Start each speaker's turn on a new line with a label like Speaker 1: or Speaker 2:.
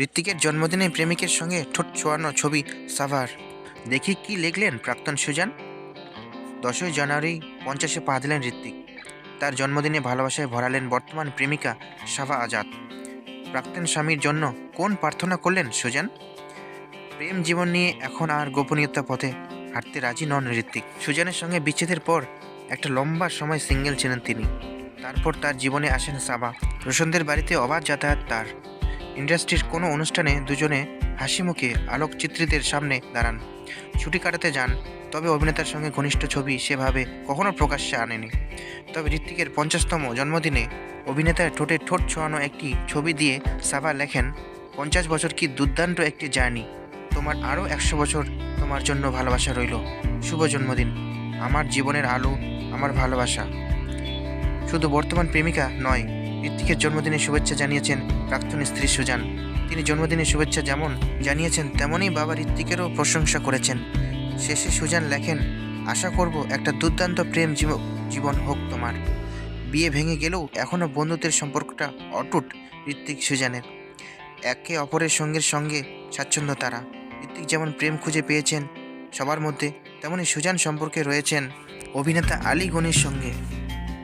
Speaker 1: ঋত্বিকের জন্মদিনে প্রেমিকের সঙ্গে ঠোঁট ছোঁয়ানো ছবি সাভার। দেখি কি লিখলেন প্রাক্তন সুজান? দশই জানুয়ারি পঞ্চাশে পা দিলেন ঋত্বিক। তার জন্মদিনে ভালোবাসায় ভরালেন বর্তমান প্রেমিকা সাভা আজাদ। প্রাক্তন স্বামীর জন্য কোন প্রার্থনা করলেন সুজান? প্রেম জীবন নিয়ে এখন আর গোপনীয়তা পথে হাঁটতে রাজি নন ঋত্বিক। সুজানের সঙ্গে বিচ্ছেদের পর একটা লম্বা সময় সিঙ্গেল ছিলেন তিনি। তারপর তার জীবনে আসেন সাবা রোশনদের বাড়িতে অবাধ যাতায়াত তার। ইন্ডাস্ট্রির কোনো অনুষ্ঠানে দুজনে হাসি মুখে আলোকচিত্রীদের সামনে দাঁড়ান। ছুটি কাটাতে যান, তবে অভিনেতার সঙ্গে ঘনিষ্ঠ ছবি সেভাবে কখনো প্রকাশ্যে আনেনি। তবে ঋত্বিকের পঞ্চাশতম জন্মদিনে অভিনেতার ঠোঁটে ঠোঁট ছোঁয়ানো একটি ছবি দিয়ে সাবা লেখেন, পঞ্চাশ বছর কি দুর্দান্ত একটি জার্নি। তোমার আরও একশো বছর তোমার জন্য ভালোবাসা রইল। শুভ জন্মদিন। আমার জীবনের আলো, আমার ভালোবাসা। শুধু বর্তমান প্রেমিকা নয় ঋত্বিকের জন্মদিনের শুভেচ্ছা জানিয়েছেন প্রাক্তন স্ত্রী সুজান। তিনি জন্মদিনের শুভেচ্ছা যেমন জানিয়েছেন, তেমনই বাবা ঋত্বিকেরও প্রশংসা করেছেন। শেষে সুজান লেখেন, আশা করব একটা দুর্দান্ত প্রেম জীব- জীবন হোক তোমার। বিয়ে ভেঙে গেলেও এখনও বন্ধুত্বের সম্পর্কটা অটুট ঋত্বিক সুজানের। একে অপরের সঙ্গের সঙ্গে স্বাচ্ছন্দ্য তারা। ঋত্বিক যেমন প্রেম খুঁজে পেয়েছেন সবার মধ্যে তেমনই সুজান সম্পর্কে রয়েছেন অভিনেতা আলী গনির সঙ্গে।